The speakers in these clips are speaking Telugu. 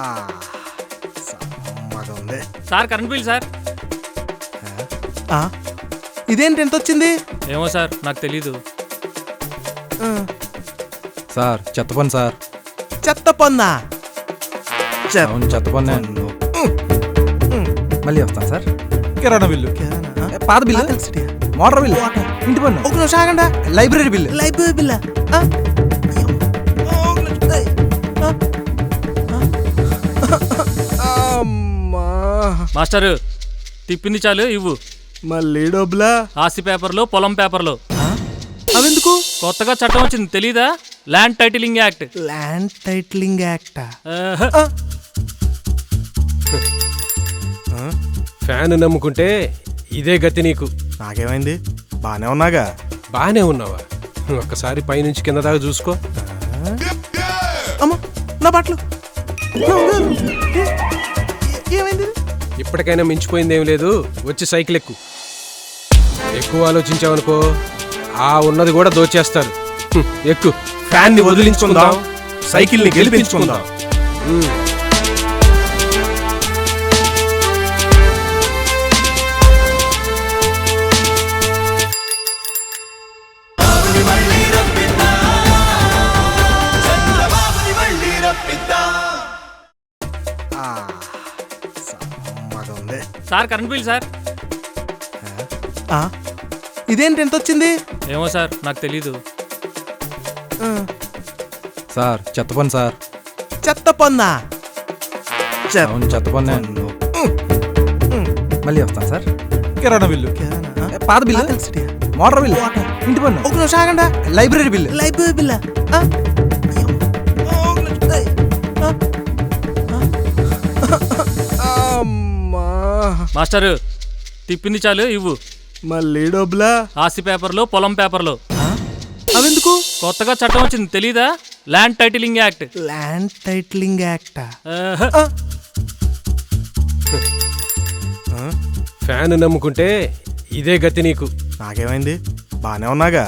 ఆ, సమ్మగా ఉంది సార్ కరెంట్ బిల్ సార్. ఆ, ఇదేంటి ఎంత వచ్చింది? ఏమో సార్ నాకు తెలీదు. ఆ, సార్ చెత్త పని సార్. చెత్త పొందా చెత్త అవును చెత్త పని పన్ను. మళ్ళీ వస్తాను సార్. కిరాణా బిల్లు. కిరాణా, ఆ? ఏ, పాత బిల్లు. మోటార్ బిల్లు ఇంటి పన్ను. ఒక నిమిషం ఆగండా. Library bill. లైబ్రరీ బిల్ అమ్మా. మాస్టర్ తిప్పింది చాలు ఇవ్వు. మళ్ళీ డబ్బులా? ఆస్తి పేపర్లు పొలం పేపర్లు. అవెందుకు కొత్తగా చట్టం వచ్చింది తెలీదా? Land titling act land titling యాక్టా. Fan నమ్ముకుంటే ఇదే గతి నీకు. నాకేమైంది? బానే ఉన్నాగా? బానే ఉన్నావా? ఒక్కసారి పైనుంచి కింద దాకా చూసుకో. అమ్మా నా బట్టలు. ఏమైంది? ఇప్పటికైనా మించిపోయింది ఏం లేదు. వచ్చి సైకిల్ ఎక్కు. ఎక్కువ ఆలోచించావనుకో ఆ ఉన్నది కూడా దోచేస్తారు. ఎక్కు. ఫ్యాన్ని వదిలించుకుందాం. సైకిల్ని గెలిపించుకుందాం. హ్మ్. Sir current bill sir. ఆ, ఇదేంటి ఎంత వచ్చింది? ఏమో సార్ నాకు తెలీదు. ఆ, సార్ చెత్త పని సార్. చెత్త పొందా చెత్త అవును చెత్త పని పన్ను. మళ్ళీ వస్తాను సార్. కిరాణా బిల్లు? ఏ, పాత బిల్లు. Motor bill. ఇంటి పన్ను. ఒక నిమిషం ఆగండా. Library bill. Library bill master తిప్పింది చాలు ఇవ్వు. మళ్ళీ డబ్బులా? ఆస్తి పేపర్లు పొలం పేపర్లు. అవెందుకు కొత్తగా చట్టం వచ్చింది తెలీదా? Land titling act land titling యాక్టా. Fan నమ్ముకుంటే ఇదే గతి నీకు. నాకేమైంది? బానే ఉన్నాగా?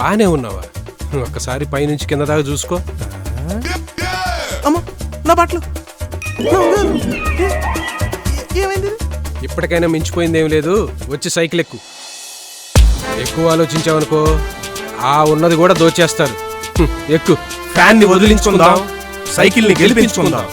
బానే ఉన్నావా? ఒక్కసారి పైనుంచి కింద దాకా చూసుకో. అమ్మా నా బట్టలు. ఇప్పటికైనా మించిపోయిందేం లేదు. వచ్చి సైకిల్ ఎక్కు. ఎక్కువ ఆలోచించావనుకో ఆ ఉన్నది కూడా దోచేస్తారు. ఎక్కు. ఫ్యాన్ని వదిలించుకుందాం. సైకిల్ని గెలిపించుకుందాం.